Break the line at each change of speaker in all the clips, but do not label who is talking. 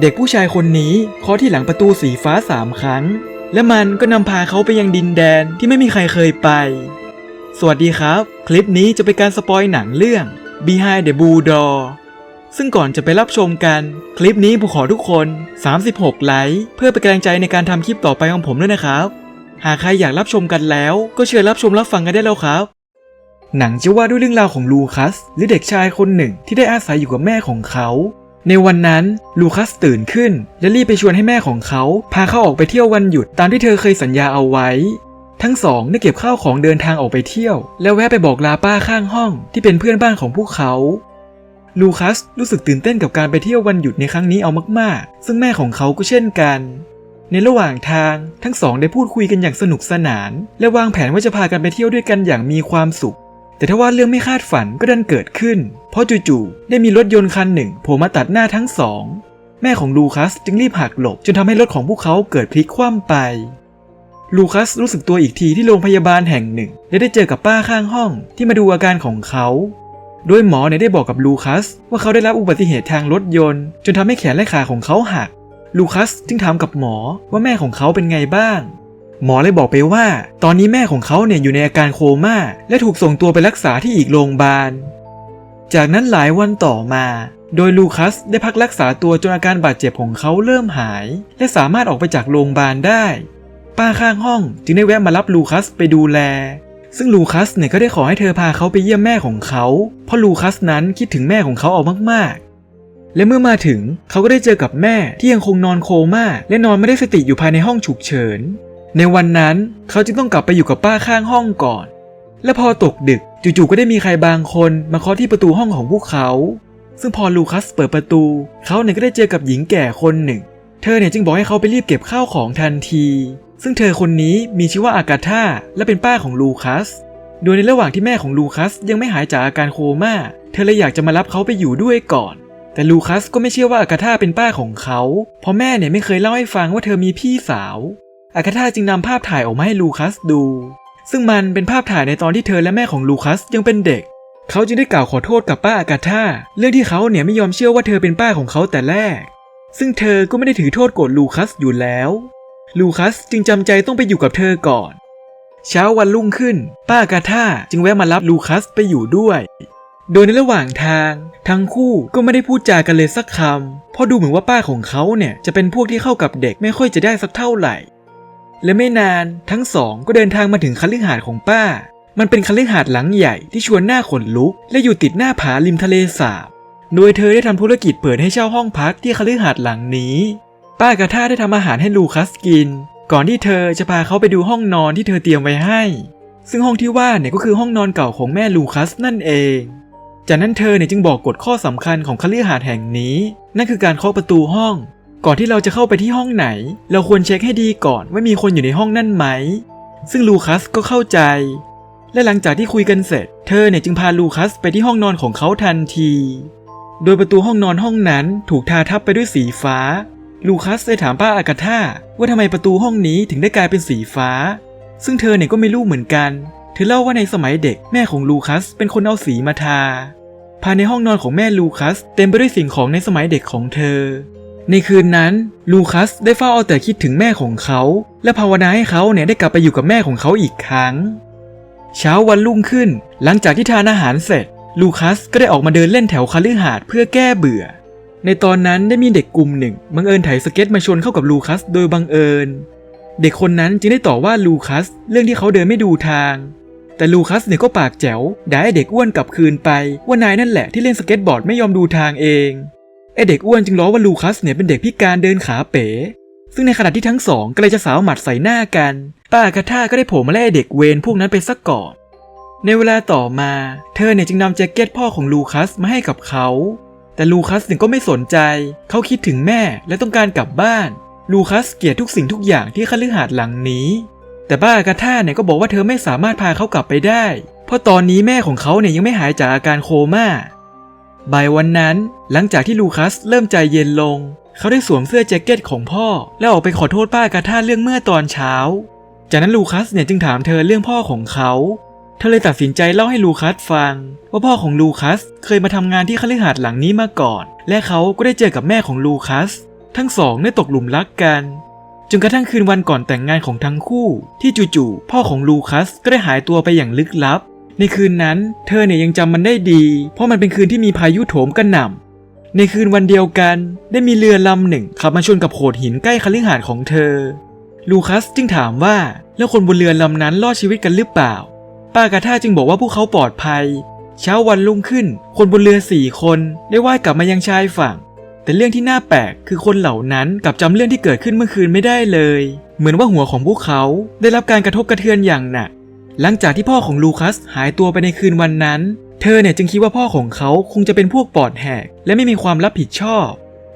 เด็กผู้ชายคนนี้เคาะที่หลังประตูสีฟ้าสามครั้ง และมันก็นำพาเขาไปยังดินแดนที่ไม่มีใครเคยไป สวัสดีครับ คลิปนี้จะเป็นการสปอยหนังเรื่อง Behind the Blue Door ซึ่งก่อนจะไปรับชมกัน คลิปนี้ผมขอทุกคน 36 ไลค์เพื่อเป็นกำลังใจในการทำคลิปต่อไปของผมด้วยนะครับ หากใครอยากรับชมกันแล้ว ก็เชิญรับชมรับฟังกันได้แล้วครับ หนังจะว่าด้วยเรื่องราวของลูคัสหรือเด็กชายคนหนึ่งที่ได้อาศัยอยู่กับแม่ของเขา ในวันนั้นลูคัสตื่นขึ้น และรีบไปชวนให้แม่ของเขา พาเขาออกไปเที่ยววันหยุดตามที่เธอเคยสัญญาเอาไว้ ทั้งสองได้เก็บข้าวของเดินทางออกไปเที่ยว แล้วแวะไปบอกลาป้าข้างห้องที่เป็นเพื่อนบ้านของพวกเขาลูคัสรู้สึกตื่นเต้นกับการไปเที่ยววันหยุดในครั้งนี้เอามากๆ ซึ่งแม่ของเขาก็เช่นกัน ในระหว่างทางทั้งสองได้พูดคุยกันอย่างสนุกสนาน และวางแผนว่าจะพากันไปเที่ยวด้วยกันอย่างมีความสุข แต่ถ้าว่าเรื่องไม่คาดฝันก็ดันเกิดขึ้น เพราะจู่ๆได้มีรถยนต์คันหนึ่งโผล่มาตัดหน้าทั้งสอง แม่ของลูคัสจึงรีบหักหลบจนทำให้รถของพวกเขาเกิดพลิกคว่ำไปลูคัสรู้สึกตัวอีกทีที่โรงพยาบาลแห่งหนึ่ง และได้เจอกับป้าข้างห้องที่มาดูอาการของเขา โดยหมอเนี่ยได้บอกกับลูคัสว่าเขาได้รับอุบัติเหตุทางรถยนต์ จนทำให้แขนและขาของเขาหัก ลูคัสจึงถามกับหมอว่าแม่ของเขาเป็นไงบ้าง หมอเลยบอกไปว่า ตอนนี้แม่ของเขาเนี่ยอยู่ในอาการโคม่า และถูกส่งตัวไปรักษาที่อีกโรงพยาบาล จากนั้นหลายวันต่อมา โดยลูคัสได้พักรักษาตัวจนอาการบาดเจ็บของเขาเริ่มหาย และสามารถออกไปจากโรงพยาบาลได้ ป้าข้างห้องจึงได้แวะมารับลูคัสไปดูแล ซึ่งลูคัสเนี่ยก็ได้ขอให้เธอพาเขาไปเยี่ยมแม่ของเขา เพราะลูคัสนั้นคิดถึงแม่ของเขาเอามากๆและเมื่อมาถึงเขาก็ได้เจอกับแม่ที่ยังคงนอนโคม่าและนอนไม่ได้สติอยู่ภายในห้องฉุกเฉิน ในวันนั้นเขาจึงต้องกลับไปอยู่กับป้าข้างห้องก่อน และพอตกดึกจู่ๆก็ได้มีใครบางคนมาเคาะที่ประตูห้องของพวกเขา ซึ่งพอลูคัสเปิดประตู เขาเนี่ยก็ได้เจอกับหญิงแก่คนหนึ่ง เธอเนี่ยจึงบอกให้เขาไปรีบเก็บข้าวของทันที ซึ่งเธอคนนี้มีชื่อว่าอากาธาและเป็นป้าของลูคัส โดยในระหว่างที่แม่ของลูคัสยังไม่หายจากอาการโคม่า เธอเลยอยากจะมารับเขาไปอยู่ด้วยก่อนแต่ลูคัสก็ไม่เชื่อว่าอากาธาเป็นป้าของเขา เพราะแม่เนี่ยไม่เคยเล่าให้ฟังว่าเธอมีพี่สาว อากาธาจึงนำภาพถ่ายออกมาให้ลูคัสดู ซึ่งมันเป็นภาพถ่ายในตอนที่เธอและแม่ของลูคัสยังเป็นเด็ก เขาจึงได้กล่าวขอโทษกับป้าอากาธาเรื่องที่เขาเนี่ยไม่ยอมเชื่อว่าเธอเป็นป้าของเขาแต่แรก ซึ่งเธอก็ไม่ได้ถือโทษโกรธลูคัสอยู่แล้ว ลูคัสจึงจำใจต้องไปอยู่กับเธอก่อน เช้าวันรุ่งขึ้น ป้ากาธาจึงแวะมารับลูคัสไปอยู่ด้วยโดยในระหว่างทาง ทั้งคู่ก็ไม่ได้พูดจากันเลยสักคำเพราะดูเหมือนว่าป้าของเขาเนี่ยจะเป็นพวกที่เข้ากับเด็กไม่ค่อยจะได้สักเท่าไหร่ และไม่นานทั้งสองก็เดินทางมาถึงคฤหาสน์ของป้า มันเป็นคฤหาสน์หลังใหญ่ที่ชวนหน้าขนลุก และอยู่ติดหน้าผาริมทะเลสาบ โดยเธอได้ทำธุรกิจเปิดให้เช่าห้องพักที่คฤหาสน์หลังนี้ ป้ากาธาได้ทำอาหารให้ลูคัสกิน ก่อนที่เธอจะพาเขาไปดูห้องนอนที่เธอเตรียมไว้ให้ ซึ่งห้องที่ว่าเนี่ยก็คือห้องนอนเก่าของแม่ลูคัสนั่นเอง จากนั้นเธอเนี่ยจึงบอกกฎข้อสำคัญของคฤหาสน์แห่งนี้ นั่นคือการเคาะประตูห้อง ก่อนที่เราจะเข้าไปที่ห้องไหน เราควรเช็คให้ดีก่อนว่ามีคนอยู่ในห้องนั่นไหม ซึ่งลูคัสก็เข้าใจ และหลังจากที่คุยกันเสร็จ เธอเนี่ยจึงพาลูคัสไปที่ห้องนอนของเขาทันที โดยประตูห้องนอนห้องนั้นถูกทาทับไปด้วยสีฟ้า ลูคัสได้ถามป้าอากาธาว่าทำไมประตูห้องนี้ถึงได้กลายเป็นสีฟ้า ซึ่งเธอเนี่ยก็ไม่รู้เหมือนกัน เธอเล่าว่าในสมัยเด็กแม่ของลูคัสเป็นคนเอาสีมาทาภายในห้องนอนของแม่ลูคัสเต็มไปด้วยสิ่งของในสมัยเด็กของเธอ ในคืนนั้นลูคัสได้เฝ้าเอาแต่คิดถึงแม่ของเขา และภาวนาให้เขาเนี่ยได้กลับไปอยู่กับแม่ของเขาอีกครั้ง เช้าวันรุ่งขึ้น หลังจากที่ทานอาหารเสร็จ ลูคัสก็ได้ออกมาเดินเล่นแถวคฤหาสน์เพื่อแก้เบื่อ ในตอนนั้นได้มีเด็กกลุ่มหนึ่งบังเอิญไถสเก็ตมาชนเข้ากับลูคัสโดยบังเอิญ เด็กคนนั้นจึงได้ต่อว่าลูคัสเรื่องที่เขาเดินไม่ดูทาง แต่ลูคัสเนี่ยก็ปากแจ๋วด่าให้เด็กอ้วนกลับคืนไปว่านายนั่นแหละที่เล่นสเก็ตบอร์ดไม่ยอมดูทางเอง ไอเด็กอ้วนจึงล้อว่าลูคัสเนี่ยเป็นเด็กพิการเดินขาเป๋ ซึ่งในขณะที่ทั้งสองกำลังจะสาวหมัดใส่หน้ากัน ป้าคาท่าก็ได้โผล่มาไล่ไอเด็กเวรพวกนั้นไปสักก่อน ในเวลาต่อมา เธอเนี่ยจึงนำแจ็คเก็ตพ่อของลูคัสมาให้กับเขา แต่ลูคัสเนี่ยก็ไม่สนใจ เขาคิดถึงแม่และต้องการกลับบ้าน ลูคัสเกลียดทุกสิ่งทุกอย่างที่คฤหาสน์หลังนี้ แต่ป้าอากาธาเนี่ยก็บอกว่าเธอไม่สามารถพาเขากลับไปได้ เพราะตอนนี้แม่ของเขาเนี่ยยังไม่หายจากอาการโคม่า บ่ายวันนั้น หลังจากที่ลูคัสเริ่มใจเย็นลง เขาได้สวมเสื้อแจ็คเก็ตของพ่อ แล้วออกไปขอโทษป้ากาธาเรื่องเมื่อตอนเช้า จากนั้นลูคัสเนี่ยจึงถามเธอเรื่องพ่อของเขาเธอเลยตัดสินใจเล่าให้ลูคัสฟัง ว่าพ่อของลูคัสเคยมาทำงานที่คฤหาสน์หลังนี้มาก่อน และเขาก็ได้เจอกับแม่ของลูคัส ทั้งสองได้ตกหลุมรักกันจนกระทั่งคืนวันก่อนแต่งงานของทั้งคู่ ที่จู่ๆพ่อของลูคัสก็ได้หายตัวไปอย่างลึกลับ ในคืนนั้น เธอเนี่ยยังจำมันได้ดี เพราะมันเป็นคืนที่มีพายุโถมกระหน่ำในคืนวันเดียวกัน ได้มีเรือลำหนึ่งขับมาชนกับโขดหินใกล้คฤหาสน์ของเธอ ลูคัสจึงถามว่าแล้วคนบนเรือลำนั้นรอดชีวิตกันหรือเปล่า ป้ากาธาจึงบอกว่าพวกเขาปลอดภัย เช้าวันรุ่งขึ้น คนบนเรือสี่คนได้ว่ายกลับมายังชายฝั่ง แต่เรื่องที่น่าแปลกคือคนเหล่านั้นกลับจำเรื่องที่เกิดขึ้นเมื่อคืนไม่ได้เลย เหมือนว่าหัวของพวกเขาได้รับการกระทบกระเทือนอย่างหนัก หลังจากที่พ่อของลูคัสหายตัวไปในคืนวันนั้น เธอเนี่ยจึงคิดว่าพ่อของเขาคงจะเป็นพวกปอดแหก และไม่มีความรับผิดชอบ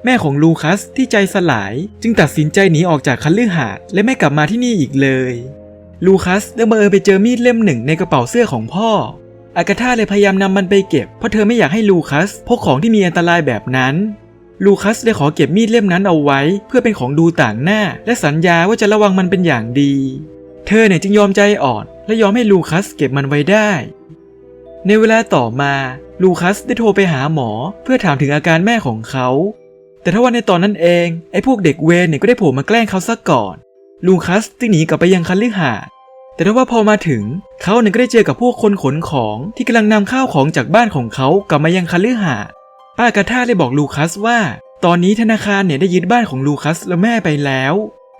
แม่ของลูคัสที่ใจสลาย จึงตัดสินใจหนีออกจากคันลือหาดและไม่กลับมาที่นี่อีกเลย ลูคัสได้บังเอิญไปเจอมีดเล่มหนึ่งในกระเป๋าเสื้อของพ่อ อากาธาเลยพยายามนำมันไปเก็บเพราะเธอไม่อยากให้ลูคัสพกของที่มีอันตรายแบบนั้นลูคัสได้ขอเก็บมีดเล่มนั้นเอาไว้ เพื่อเป็นของดูต่างหน้า และสัญญาว่าจะระวังมันเป็นอย่างดี เธอเนี่ยจึงยอมใจอ่อน และยอมให้ลูคัสเก็บมันไว้ได้ ในเวลาต่อมาลูคัสได้โทรไปหาหมอเพื่อถามถึงอาการแม่ของเขา แต่ถ้าว่าในตอนนั้นเองไอ้พวกเด็กเวรเนี่ยก็ได้โผล่มาแกล้งเขาซะก่อนลูคัสจึงหนีกลับไปยังคันลือหาแต่ถ้าว่าพอมาถึงเขาเนี่ยก็ได้เจอกับพวกคนขนของที่กำลังนำข้าวของจากบ้านของเขากลับมายังคันลือหาป้ากาธาได้บอกลูคัสว่า ตอนนี้ธนาคารเนี่ยได้ยึดบ้านของลูคัสและแม่ไปแล้ว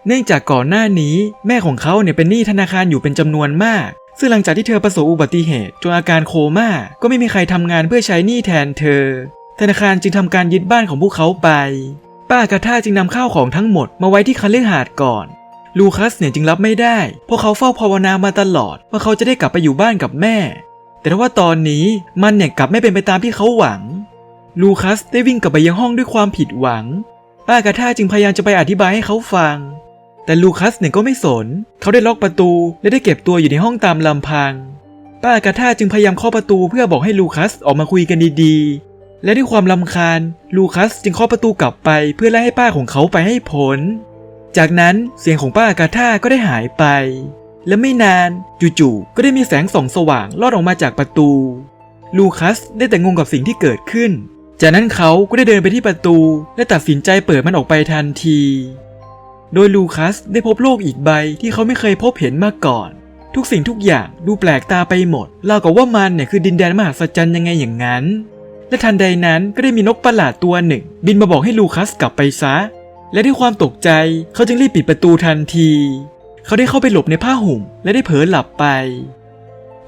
เนื่องจากก่อนหน้านี้ แม่ของเขาเนี่ยเป็นหนี้ธนาคารอยู่เป็นจำนวนมาก ซึ่งหลังจากที่เธอประสบอุบัติเหตุจนอาการโคม่าก็ไม่มีใครทำงานเพื่อใช้หนี้แทนเธอ ธนาคารจึงทำการยึดบ้านของพวกเขาไป ป้ากาธาจึงนำข้าวของทั้งหมดมาไว้ที่คันลือหาดก่อนลูคัสเนี่ยจึงรับไม่ได้เพราะเขาเฝ้าภาวนามาตลอด ว่าเขาจะได้กลับไปอยู่บ้านกับแม่ แต่ทว่าตอนนี้มันเนี่ยกลับไม่เป็นไปตามที่เขาหวัง ลูคัสได้วิ่งกลับไปยังห้องด้วยความผิดหวัง ป้ากาธาจึงพยายามจะไปอธิบายให้เขาฟัง แต่ลูคัสเนี่ยก็ไม่สน เขาได้ล็อกประตู และได้เก็บตัวอยู่ในห้องตามลำพัง ป้ากาธาจึงพยายามเคาะประตูเพื่อบอกให้ลูคัสออกมาคุยกันดีๆ และด้วยความลำคาญ ลูคัสจึงเคาะประตูกลับไปเพื่อไล่ให้ป้าของเขาไปให้พ้น จากนั้นเสียงของป้าอากาธาก็ได้หายไป และไม่นานจู่ๆก็ได้มีแสงส่องสว่างลอดออกมาจากประตู ลูคัสได้แต่งงกับสิ่งที่เกิดขึ้น จากนั้นเขาก็ได้เดินไปที่ประตู และตัดสินใจเปิดมันออกไปทันที โดยลูคัสได้พบโลกอีกใบที่เขาไม่เคยพบเห็นมาก่อน ทุกสิ่งทุกอย่างดูแปลกตาไปหมดราวกับว่ามันเนี่ยคือดินแดนมหัศจรรย์ยังไงอย่างนั้น และทันใดนั้นก็ได้มีนกประหลาดตัวหนึ่ง บินมาบอกให้ลูคัสกลับไปซะ และด้วยความตกใจเขาจึงรีบปิดประตูทันที เขาได้เข้าไปหลบในผ้าห่ม และได้เผลอหลับไป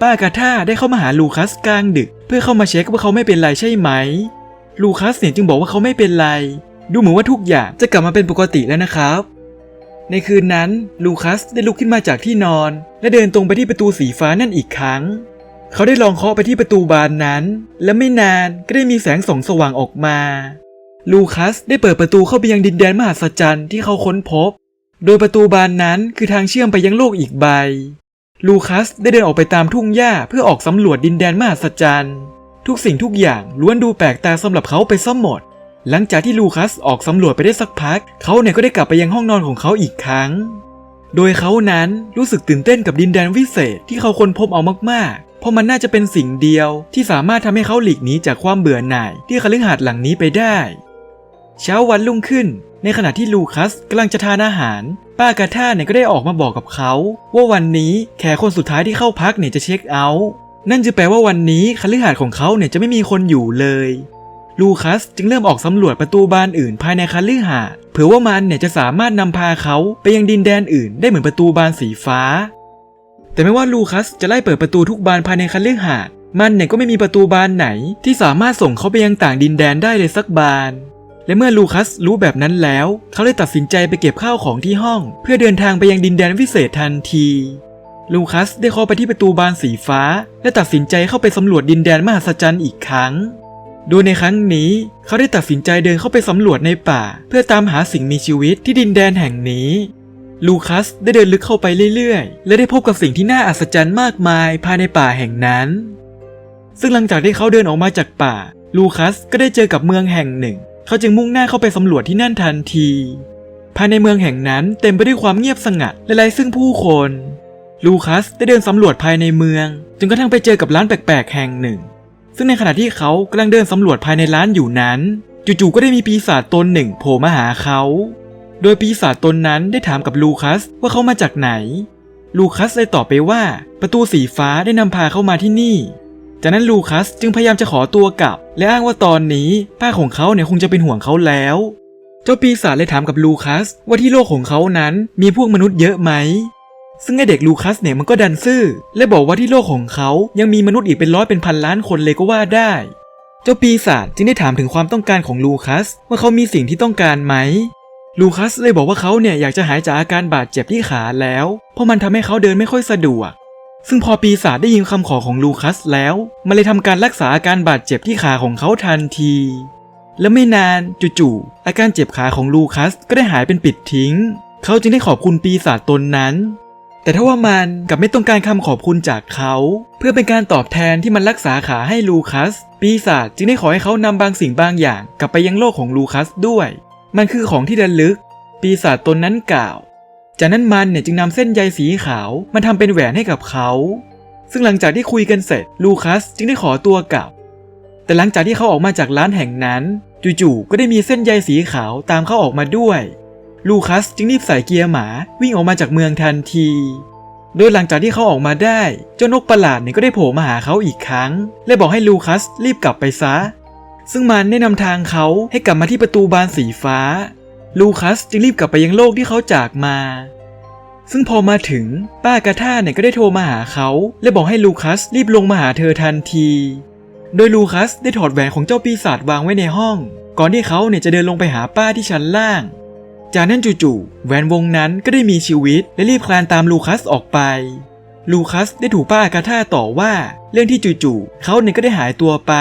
ป้ากาธาได้เข้ามาหาลูคัสกลางดึก เพื่อเข้ามาเช็คว่าเขาไม่เป็นไรใช่ไหม ลูคัสเนี่ยจึงบอกว่าเขาไม่เป็นไร ดูเหมือนว่าทุกอย่างจะกลับมาเป็นปกติแล้วนะครับ ในคืนนั้นลูคัสได้ลุกขึ้นมาจากที่นอน และเดินตรงไปที่ประตูสีฟ้านั่นอีกครั้ง เขาได้ลองเคาะไปที่ประตูบานนั้น และไม่นานก็ได้มีแสงส่องสว่างออกมา ลูคัสได้เปิดประตูเข้าไปยังดินแดนมหัศจรรย์ที่เขาค้นพบ โดยประตูบานนั้นคือทางเชื่อมไปยังโลกอีกใบ ลูคัสได้เดินออกไปตามทุ่งหญ้าเพื่อออกสำรวจดินแดนมหัศจรรย์ ทุกสิ่งทุกอย่างล้วนดูแปลกตาสำหรับเขาไปซะหมด หลังจากที่ลูคัสออกสำรวจไปได้สักพัก เขาเนี่ยก็ได้กลับไปยังห้องนอนของเขาอีกครั้ง โดยเขานั้นรู้สึกตื่นเต้นกับดินแดนวิเศษที่เขาค้นพบเอามากๆ เพราะมันน่าจะเป็นสิ่งเดียว ที่สามารถทำให้เขาหลีกหนีจากความเบื่อหน่าย ที่คฤหาสน์หลังนี้ไปได้ เช้าวันรุ่งขึ้น ในขณะที่ลูคัสกำลังจะทานอาหาร ป้ากาธาเนี่ยก็ได้ออกมาบอกกับเขา ว่าวันนี้แขกคนสุดท้ายที่เข้าพักเนี่ยจะเช็คเอาท์นั่นจะแปลว่าวันนี้คฤหาสน์ของเขาเนี่ยจะไม่มีคนอยู่เลย ลูคัสจึงเริ่มออกสำรวจประตูบานอื่นภายในคฤหาสน์เผื่อว่ามันเนี่ยจะสามารถนำพาเขาไปยังดินแดนอื่นได้เหมือนประตูบานสีฟ้า แต่ไม่ว่าลูคัสจะไล่เปิดประตูทุกบานภายในคฤหาสน์มันเนี่ยก็ไม่มีประตูบานไหน ที่สามารถส่งเขาไปยังต่างดินแดนได้เลยสักบานและเมื่อลูคัสรู้แบบนั้นแล้ว เขาเลยตัดสินใจไปเก็บข้าวของที่ห้อง เพื่อเดินทางไปยังดินแดนวิเศษทันที ลูคัสได้เคาะไปที่ประตูบานสีฟ้า และตัดสินใจเข้าไปสำรวจดินแดนมหัศจรรย์อีกครั้ง โดยในครั้งนี้ เขาได้ตัดสินใจเดินเข้าไปสำรวจในป่า เพื่อตามหาสิ่งมีชีวิตที่ดินแดนแห่งนี้ ลูคัสได้เดินลึกเข้าไปเรื่อยๆ และได้พบกับสิ่งที่น่าอัศจรรย์มากมายภายในป่าแห่งนั้น ซึ่งหลังจากที่เขาเดินออกมาจากป่า ลูคัสก็ได้เจอกับเมืองแห่งหนึ่ง เขาจึงมุ่งหน้าเข้าไปสำรวจที่นั่นทันที ภายในเมืองแห่งนั้นเต็มไปด้วยความเงียบสงัดและไร้ซึ่งผู้คนลูคัสได้เดินสำรวจภายในเมืองจนกระทั่งไปเจอกับร้านแปลกๆแห่งหนึ่ง ซึ่งในขณะที่เขากำลังเดินสำรวจภายในร้านอยู่นั้น จู่ๆก็ได้มีปีศาจตนหนึ่งโผล่มาหาเขา โดยปีศาจตนนั้นได้ถามกับลูคัสว่าเขามาจากไหน ลูคัสเลยตอบไปว่า ประตูสีฟ้าได้นำพาเขามาที่นี่ จากนั้นลูคัสจึงพยายามจะขอตัวกลับ และอ้างว่าตอนนี้ป้าของเขาเนี่ยคงจะเป็นห่วงเขาแล้ว เจ้าปีศาจเลยถามกับลูคัสว่าที่โลกของเขานั้นมีพวกมนุษย์เยอะไหม ซึ่งไอเด็กลูคัสเนี่ยมันก็ดันซื่อ และบอกว่าที่โลกของเขายังมีมนุษย์อีกเป็นร้อยเป็นพันล้านคนเลยก็ว่าได้ เจ้าปีศาจจึงได้ถามถึงความต้องการของลูคัสว่าเขามีสิ่งที่ต้องการไหมลูคัสเลยบอกว่าเขาเนี่ยอยากจะหายจากอาการบาดเจ็บที่ขาแล้ว เพราะมันทำให้เขาเดินไม่ค่อยสะดวก ซึ่งพอปีศาจได้ยินคำขอของลูคัสแล้ว มันเลยทำการรักษาอาการบาดเจ็บที่ขาของเขาทันที และไม่นานจู่ๆอาการเจ็บขาของลูคัสก็ได้หายเป็นปิดทิ้ง เขาจึงได้ขอบคุณปีศาจตนนั้น แต่ถ้าว่ามันกับไม่ต้องการคำขอบคุณจากเขา เพื่อเป็นการตอบแทนที่มันรักษาขาให้ลูคัส ปีศาจจึงได้ขอให้เขานำบางสิ่งบางอย่าง กลับไปยังโลกของลูคัสด้วย มันคือของที่ระลึก ปีศาจตนนั้นกล่าว จากนั้นมันเนี่ยจึงนำเส้นใยสีขาวมาทำเป็นแหวนให้กับเขา ซึ่งหลังจากที่คุยกันเสร็จลูคัสจึงได้ขอตัวกลับ แต่หลังจากที่เขาออกมาจากร้านแห่งนั้น จู่ๆก็ได้มีเส้นใยสีขาวตามเขาออกมาด้วย ลูคัสจึงรีบใส่เกียร์หมาวิ่งออกมาจากเมืองทันที โดยหลังจากที่เขาออกมาได้ เจ้านกประหลาดเนี่ยก็ได้โผล่มาหาเขาอีกครั้ง และบอกให้ลูคัสรีบกลับไปซะ ซึ่งมันได้นำทางเขาให้กลับมาที่ประตูบานสีฟ้า ลูคัสจึงรีบกลับไปยังโลกที่เขาจากมา ซึ่งพอมาถึงป้ากาท่าเนี่ยก็ได้โทรมาหาเขาและบอกให้ลูคัสรีบลงมาหาเธอทันที โดยลูคัสได้ถอดแหวนของเจ้าปีศาจวางไว้ในห้อง ก่อนที่เขาเนี่ยจะเดินลงไปหาป้าที่ชั้นล่าง จากนั้นจู่ๆแหวนวงนั้นก็ได้มีชีวิตและรีบคลานตามลูคัสออกไป ลูคัสได้ถูกป้ากาท่าต่อว่าเรื่องที่จู่ๆเขาเนี่ยก็ได้หายตัวไป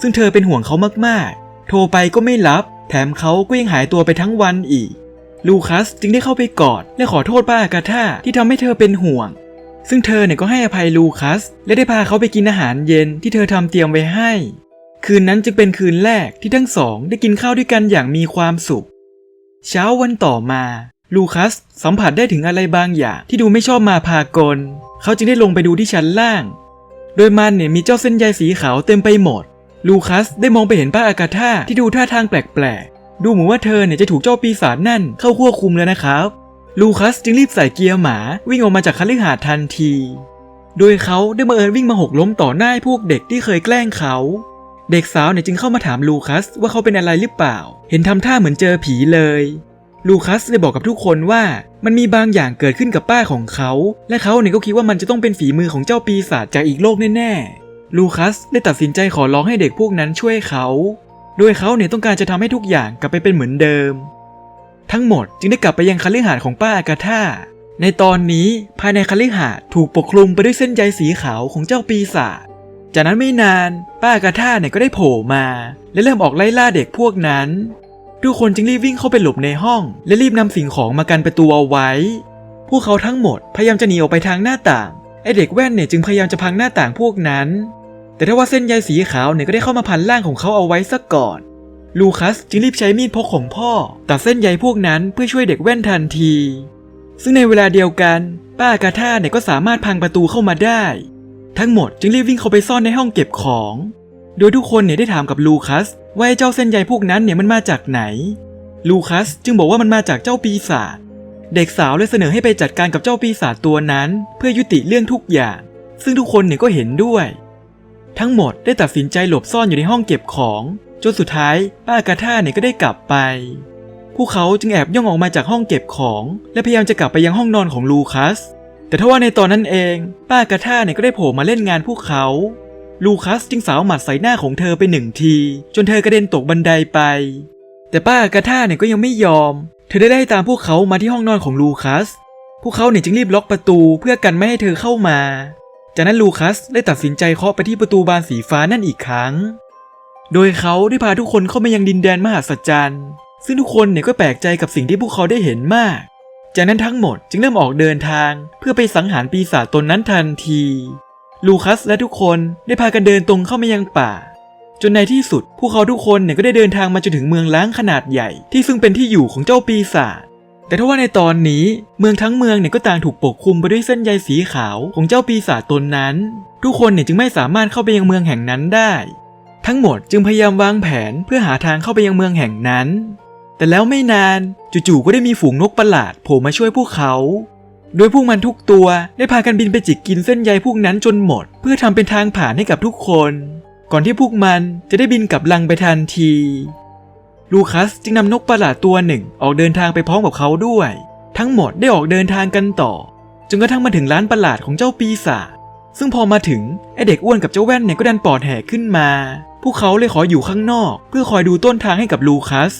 ซึ่งเธอเป็นห่วงเขามากๆ โทรไปก็ไม่รับ แถมเขาก็ยังหายตัวไปทั้งวันอีก ลูคัสจึงได้เข้าไปกอดและขอโทษป้ากาท่าที่ทำให้เธอเป็นห่วง ซึ่งเธอเนี่ยก็ให้อภัยลูคัส และได้พาเขาไปกินอาหารเย็นที่เธอทำเตรียมไว้ให้ คืนนั้นจึงเป็นคืนแรกที่ทั้งสองได้กินข้าวด้วยกันอย่างมีความสุข เช้าวันต่อมา ลูคัสสัมผัสได้ถึงอะไรบางอย่างที่ดูไม่ชอบมาพากล เขาจึงได้ลงไปดูที่ชั้นล่าง โดยมันเนี่ยมีเจ้าเส้นใยสีขาวเต็มไปหมด ลูคัสได้มองไปเห็นป้าอากาธาที่ดูท่าทางแปลกๆ ดูเหมือนว่าเธอเนี่ยจะถูกเจ้าปีศาจนั่นเข้าควบคุมแล้วนะครับ ลูคัสจึงรีบใส่เกียร์หมาวิ่งออกมาจากคฤหาสน์ทันที โดยเขาได้บังเอิญวิ่งมาหกล้มต่อหน้าพวกเด็กที่เคยแกล้งเขา เด็กสาวเนี่ยจึงเข้ามาถามลูคัสว่าเขาเป็นอะไรหรือเปล่า เห็นทำท่าเหมือนเจอผีเลย ลูคัสเลยบอกกับทุกคนว่ามันมีบางอย่างเกิดขึ้นกับป้าของเขา และเขาเนี่ยก็คิดว่ามันจะต้องเป็นฝีมือของเจ้าปีศาจจากอีกโลกแน่ๆ ลูคัสได้ตัดสินใจขอร้องให้เด็กพวกนั้นช่วยเขา โดยเขาเนี่ยต้องการจะทำให้ทุกอย่างกลับไปเป็นเหมือนเดิม ทั้งหมดจึงได้กลับไปยังคฤหาสน์ของป้าอากาธาในตอนนี้ภายในคฤหาสน์ถูกปกคลุมไปด้วยเส้นใยสีขาวของเจ้าปีศาจ จากนั้นไม่นาน ป้าอากาธาเนี่ยก็ได้โผล่มา และเริ่มออกไล่ล่าเด็กพวกนั้น ทุกคนจึงรีบวิ่งเข้าไปหลบในห้อง และรีบนำสิ่งของมากันประตูเอาไว้ พวกเขาทั้งหมดพยายามจะหนีออกไปทางหน้าต่างไอเด็กแว่นเนี่ยจึงพยายามจะพังหน้าต่างพวกนั้น แต่ถ้าว่าเส้นใยสีขาวเนี่ยก็ได้เข้ามาพันร่างของเขาเอาไว้ซะก่อน ลูคัสจึงรีบใช้มีดพกของพ่อตัดเส้นใยพวกนั้นเพื่อช่วยเด็กแว่นทันที ซึ่งในเวลาเดียวกัน ป้ากาธาเนี่ยก็สามารถพังประตูเข้ามาได้ ทั้งหมดจึงรีบวิ่งเข้าไปซ่อนในห้องเก็บของ โดยทุกคนเนี่ยได้ถามกับลูคัสว่าไอ้เจ้าเส้นใยพวกนั้นเนี่ยมันมาจากไหน ลูคัสจึงบอกว่ามันมาจากเจ้าปีศาจ เด็กสาวเลยเสนอให้ไปจัดการกับเจ้าปีศาจตัวนั้น เพื่อยุติเรื่องทุกอย่าง ซึ่งทุกคนเนี่ยก็เห็นด้วย ทั้งหมดได้ตัดสินใจหลบซ่อนอยู่ในห้องเก็บของ จนสุดท้ายป้ากาธาเนี่ยก็ได้กลับไป พวกเขาจึงแอบย่องออกมาจากห้องเก็บของ และพยายามจะกลับไปยังห้องนอนของลูคัส แต่ทว่าในตอนนั้นเอง ป้ากาธาเนี่ยก็ได้โผล่มาเล่นงานพวกเขา ลูคัสจึงสาวหมัดใส่หน้าของเธอไปหนึ่งที จนเธอกระเด็นตกบันไดไป แต่ป้ากาธาเนี่ยก็ยังไม่ยอม เธอได้ไล่ตามพวกเขามาที่ห้องนอนของลูคัส พวกเขาเนี่ยจึงรีบล็อกประตูเพื่อกันไม่ให้เธอเข้ามา จากนั้นลูคัสได้ตัดสินใจเคาะไปที่ประตูบานสีฟ้านั่นอีกครั้ง โดยเขาได้พาทุกคนเข้ามายังดินแดนมหัศจรรย์ ซึ่งทุกคนเนี่ยก็แปลกใจกับสิ่งที่พวกเขาได้เห็นมาก จากนั้นทั้งหมดจึงเริ่มออกเดินทางเพื่อไปสังหารปีศาจตนนั้นทันที ลูคัสและทุกคนได้พากันเดินตรงเข้ามายังป่า จนในที่สุด พวกเขาทุกคนเนี่ยก็ได้เดินทางมาจนถึงเมืองล้างขนาดใหญ่ ที่ซึ่งเป็นที่อยู่ของเจ้าปีศาจแต่ถ้าว่าในตอนนี้เมืองทั้งเมืองเนี่ยก็ต่างถูกปกคลุมไปด้วยเส้นใยสีขาวของเจ้าปีศาจตนนั้น ทุกคนเนี่ยจึงไม่สามารถเข้าไปยังเมืองแห่งนั้นได้ ทั้งหมดจึงพยายามวางแผนเพื่อหาทางเข้าไปยังเมืองแห่งนั้น แต่แล้วไม่นานจู่ๆก็ได้มีฝูงนกประหลาดโผล่มาช่วยพวกเขา โดยพวกมันทุกตัวได้พากันบินไปจิกกินเส้นใยพวกนั้นจนหมด เพื่อทำเป็นทางผ่านให้กับทุกคน ก่อนที่พวกมันจะได้บินกลับลังไปทันที ลูคัสจึงนำนกประหลาดตัวหนึ่งออกเดินทางไปพร้อมกับเขาด้วย ทั้งหมดได้ออกเดินทางกันต่อจนกระทั่งมาถึงร้านประหลาดของเจ้าปีศาจซึ่งพอมาถึงไอเด็กอ้วนกับเจ้าแว่นเนี่ยก็ดันปอดแหกขึ้นมา พวกเขาเลยขออยู่ข้างนอก เพื่อคอยดูต้นทางให้กับลูคัส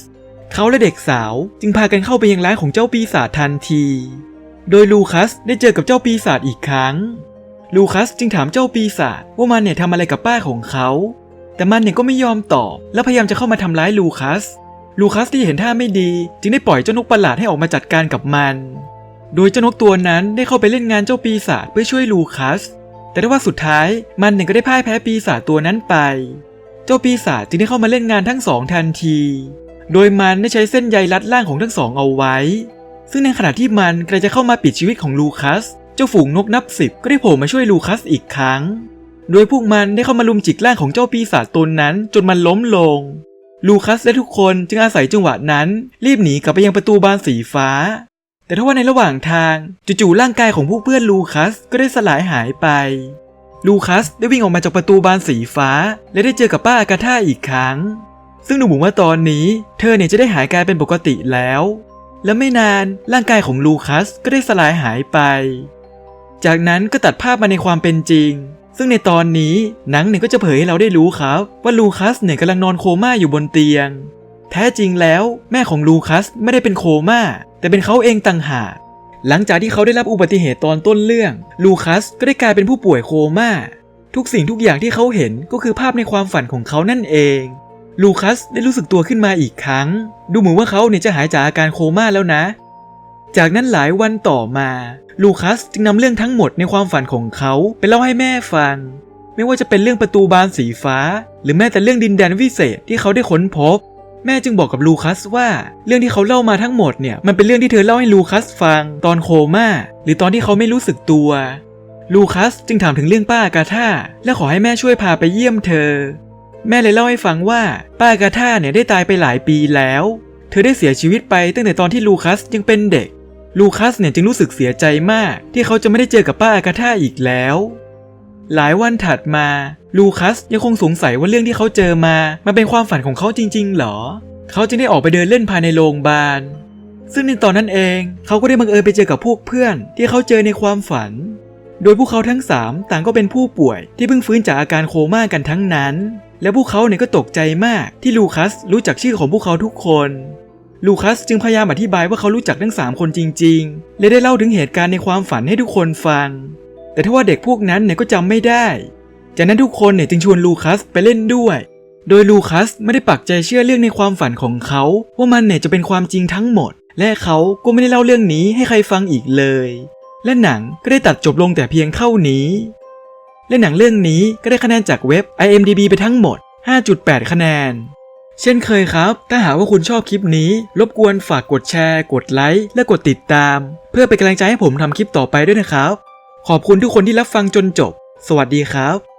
เขาและเด็กสาวจึงพากันเข้าไปยังร้านของเจ้าปีศาจทันที โดยลูคัสได้เจอกับเจ้าปีศาจอีกครั้ง ลูคัสจึงถามเจ้าปีศาจว่ามันเนี่ยทำอะไรกับป้าของเขา แต่มันเนี่ยก็ไม่ยอมตอบ และพยายามจะเข้ามาทำร้ายลูคัส ลูคัสที่เห็นท่าไม่ดี จึงได้ปล่อยเจ้านกประหลาดให้ออกมาจัดการกับมัน โดยเจ้านกตัวนั้นได้เข้าไปเล่นงานเจ้าปีศาจเพื่อช่วยลูคัส แต่ได้ว่าสุดท้ายมันเนี่ยก็ได้พ่ายแพ้ปีศาจตัวนั้นไป เจ้าปีศาจจึงได้เข้ามาเล่นงานทั้งสองทันที โดยมันได้ใช้เส้นใยรัดร่างของทั้งสองเอาไว้ ซึ่งในขณะที่มันกำลังจะเข้ามาปิดชีวิตของลูคัส เจ้าฝูงนกนับสิบก็ได้โผล่มาช่วยลูคัสอีกครั้ง โดยพวกมันได้เข้ามาลุมจิกร่างของเจ้าปีศาจตนนั้นจนมันล้มลง ลูคัสและทุกคนจึงอาศัยจังหวะนั้นรีบหนีกลับไปยังประตูบานสีฟ้า แต่ทว่าในระหว่างทางจู่ๆร่างกายของพวกเพื่อนลูคัสก็ได้สลายหายไปลูคัสได้วิ่งออกมาจากประตูบานสีฟ้า และได้เจอกับป้าอากาธาอีกครั้ง ซึ่งดูเหมือนว่าตอนนี้ เธอเนี่ยจะได้หายกลายเป็นปกติแล้ว และไม่นานร่างกายของลูคัสก็ได้สลายหายไป จากนั้นก็ตัดภาพมาในความเป็นจริง ซึ่งในตอนนี้หนังเนี่ยก็จะเผยให้เราได้รู้ครับ ว่าลูคัสเนี่ยกำลังนอนโคม่าอยู่บนเตียง แท้จริงแล้วแม่ของลูคัสไม่ได้เป็นโคม่า แต่เป็นเขาเองต่างหากหลังจากที่เขาได้รับอุบัติเหตุตอนต้นเรื่อง ลูคัสก็ได้กลายเป็นผู้ป่วยโคม่า ทุกสิ่งทุกอย่างที่เขาเห็นก็คือภาพในความฝันของเขานั่นเอง ลูคัสได้รู้สึกตัวขึ้นมาอีกครั้ง ดูเหมือนว่าเขาเนี่ยจะหายจากอาการโคม่าแล้วนะ จากนั้นหลายวันต่อมา ลูคัสจึงนำเรื่องทั้งหมดในความฝันของเขาไปเล่าให้แม่ฟัง ไม่ว่าจะเป็นเรื่องประตูบานสีฟ้า หรือแม้แต่เรื่องดินแดนวิเศษที่เขาได้ค้นพบ แม่จึงบอกกับลูคัสว่า เรื่องที่เขาเล่ามาทั้งหมดเนี่ยมันเป็นเรื่องที่เธอเล่าให้ลูคัสฟังตอนโคม่าหรือตอนที่เขาไม่รู้สึกตัวลูคัสจึงถามถึงเรื่องป้าอากาธาและขอให้แม่ช่วยพาไปเยี่ยมเธอ แม่เลยเล่าให้ฟังว่าป้ากาธาเนี่ยได้ตายไปหลายปีแล้ว เธอได้เสียชีวิตไปตั้งแต่ตอนที่ลูคัสยังเป็นเด็ก ลูคัสเนี่ยจึงรู้สึกเสียใจมาก ที่เขาจะไม่ได้เจอกับป้าอากาธาอีกแล้ว หลายวันถัดมา ลูคัสยังคงสงสัยว่าเรื่องที่เขาเจอมา มันเป็นความฝันของเขาจริง ๆ หรอ เขาจึงได้ออกไปเดินเล่นภายในโรงพยาบาล ซึ่งในตอนนั้นเองเขาก็ได้บังเอิญไปเจอกับพวกเพื่อน ที่เขาเจอในความฝัน โดยพวกเขาทั้งสามต่างก็เป็นผู้ป่วยที่เพิ่งฟื้นจากอาการโคม่ากันทั้งนั้น และพวกเขาเนี่ยก็ตกใจมากที่ลูคัสรู้จักชื่อของพวกเขาทุกคน ลูคัสจึงพยายามอธิบายว่าเขารู้จักทั้งสามคนจริง ๆ และได้เล่าถึงเหตุการณ์ในความฝันให้ทุกคนฟัง แต่ถ้าว่าเด็กพวกนั้นเนี่ยก็จำไม่ได้ จากนั้นทุกคนเนี่ยจึงชวนลูคัสไปเล่นด้วย โดยลูคัสไม่ได้ปักใจเชื่อเรื่องในความฝันของเขาว่ามันเนี่ยจะเป็นความจริงทั้งหมด และเขาก็ไม่ได้เล่าเรื่องนี้ให้ใครฟังอีกเลย และหนังก็ได้ตัดจบลงแต่เพียงเท่านี้ และหนังเรื่องนี้ก็ได้คะแนนจากเว็บ IMDB ไปทั้งหมด 5.8 คะแนน เช่นเคยครับ ถ้าหากว่าคุณชอบคลิปนี้ รบกวนฝากกดแชร์ กดไลค์ และกดติดตาม เพื่อเป็นกำลังใจให้ผมทำคลิปต่อไปด้วยนะครับ ขอบคุณทุกคนที่รับฟังจนจบ สวัสดีครับ